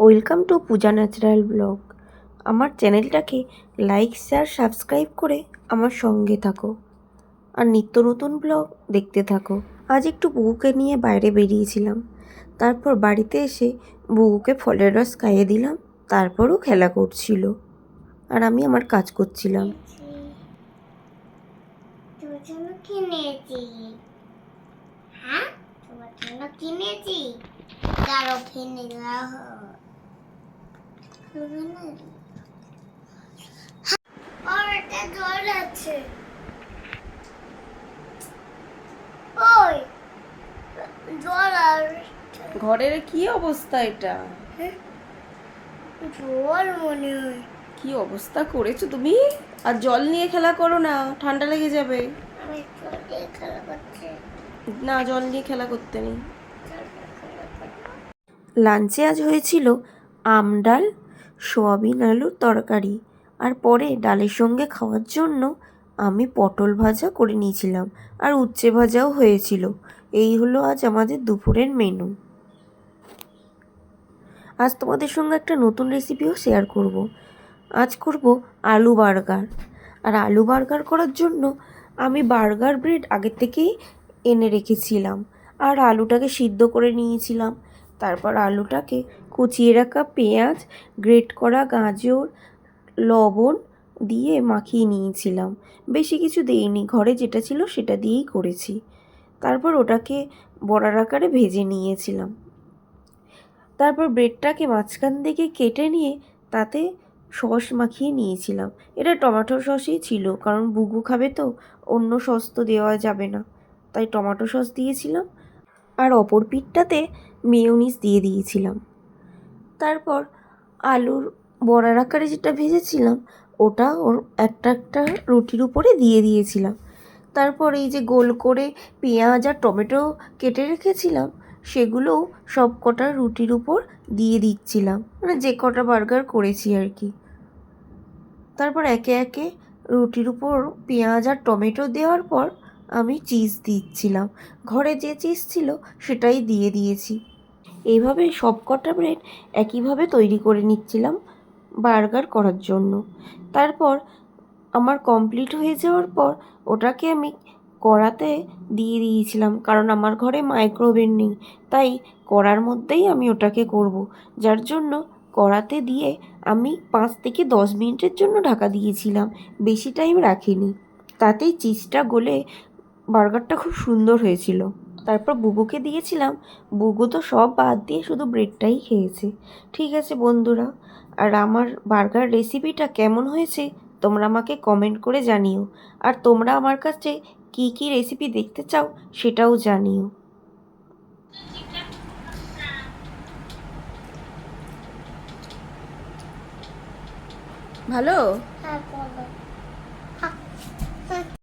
Welcome to Puja natural blog. আমার চ্যানেলটাকে like, share, subscribe করে আমার সঙ্গে থাকো। আর নিত্য নতুন ব্লগ দেখতে থাকো। আজ একটু বুকুকে নিয়ে বাইরে বেরিয়েছিলাম। তারপর বাড়িতে এসে বুকুকে ফলের রস খাইয়ে দিলাম। তারপরও খেলা করছিল। আর আমি আমার কাজ করছিলাম। কিনেছি হ্যাঁ? তোমার জন্য কিনেছি। দাঁড়ো কিনে জল আছে ওই জল আর ঘরের কি অবস্থা এটা? জল মনে হয়। কি অবস্থা করেছ তুমি? আর জল নিয়ে খেলা করো না ঠান্ডা লেগে যাবে। না জল নিয়ে খেলা করতে নেই। লাঞ্চে আজ হয়েছিল আম ডাল সোয়াবিন আলুর তরকারি। আর পরে ডালের সঙ্গে খাওয়ার জন্য আমি পটল ভাজা করে নিয়েছিলাম আর উচ্ছে ভাজাও হয়েছিল। এই হলো আজ আমাদের দুপুরের মেনু আজ তোমাদের সঙ্গে একটা নতুন রেসিপিও শেয়ার করব। আজ করব আলু বার্গার। আর আলু বার্গার করার জন্য আমি বার্গার ব্রেড আগের থেকেই এনে রেখেছিলাম। আর আলুটাকে সিদ্ধ করে নিয়েছিলাম। তারপর আলুটাকে কুচিয়ে রাখা পেঁয়াজ, গ্রেট করা গাজর, লবণ দিয়ে মাখিয়ে নিয়েছিলাম। বেশি কিছু দেইনি, ঘরে যেটা ছিল সেটা দিয়েই করেছি। তারপর ওটাকে বড়ার আকারে ভেজে নিয়েছিলাম। তারপর ব্রেডটাকে মাঝখান থেকে কেটে নিয়ে তাতে সস মাখিয়ে নিয়েছিলাম। এটা টমেটো সসই ছিল, কারণ বুগু খাবে তো, অন্য সস তো দেওয়া যাবে না। তাই টমেটো সস দিয়েছিলাম। আর অপর পিঠটাতে মেয়োনিজ দিয়ে দিয়েছিলাম। তারপর আলুর বড়ার আকারে যেটা ভেজেছিলাম, ওটা ওর একটা একটা রুটির উপরে দিয়ে দিয়েছিলাম। তারপর এই যে গোল করে পেঁয়াজ আর টমেটো কেটে রেখেছিলাম সেগুলোও সব কটা রুটির উপর দিয়ে দিচ্ছিলাম। মানে যে কটা বার্গার করেছি আর কি। তারপর একে একে রুটির উপর পেঁয়াজ আর টমেটো দেওয়ার পর আমি চিজ দিচ্ছিলাম। ঘরে যে চিজ ছিল সেটাই দিয়ে দিয়েছি। এইভাবে সব কটা ব্রেড একইভাবে তৈরি করে নিচ্ছিলাম বার্গার করার জন্য। তারপর আমার কমপ্লিট হয়ে যাওয়ার পর ওটাকে আমি কড়াতে দিয়ে দিয়েছিলাম, কারণ আমার ঘরে মাইক্রোওভেন নেই। তাই কড়ার মধ্যেই আমি ওটাকে করব, যার জন্য কড়াতে দিয়ে আমি পাঁচ থেকে দশ মিনিটের জন্য ঢাকা দিয়েছিলাম। বেশি টাইম রাখিনি। তাতেই চিজটা গলে বার্গারটা খুব সুন্দর হয়েছিল। তারপর বুবুকে দিয়েছিলাম। বুবু তো সব বাদ দিয়ে শুধু ব্রেডটাই খেয়েছে। ঠিক আছে বন্ধুরা আর আমার বার্গার রেসিপিটা কেমন হয়েছে তোমরা আমাকে কমেন্ট করে জানিও। আর তোমরা আমার কাছে কী কী রেসিপি দেখতে চাও সেটাও জানিও। ভালো? হ্যাঁ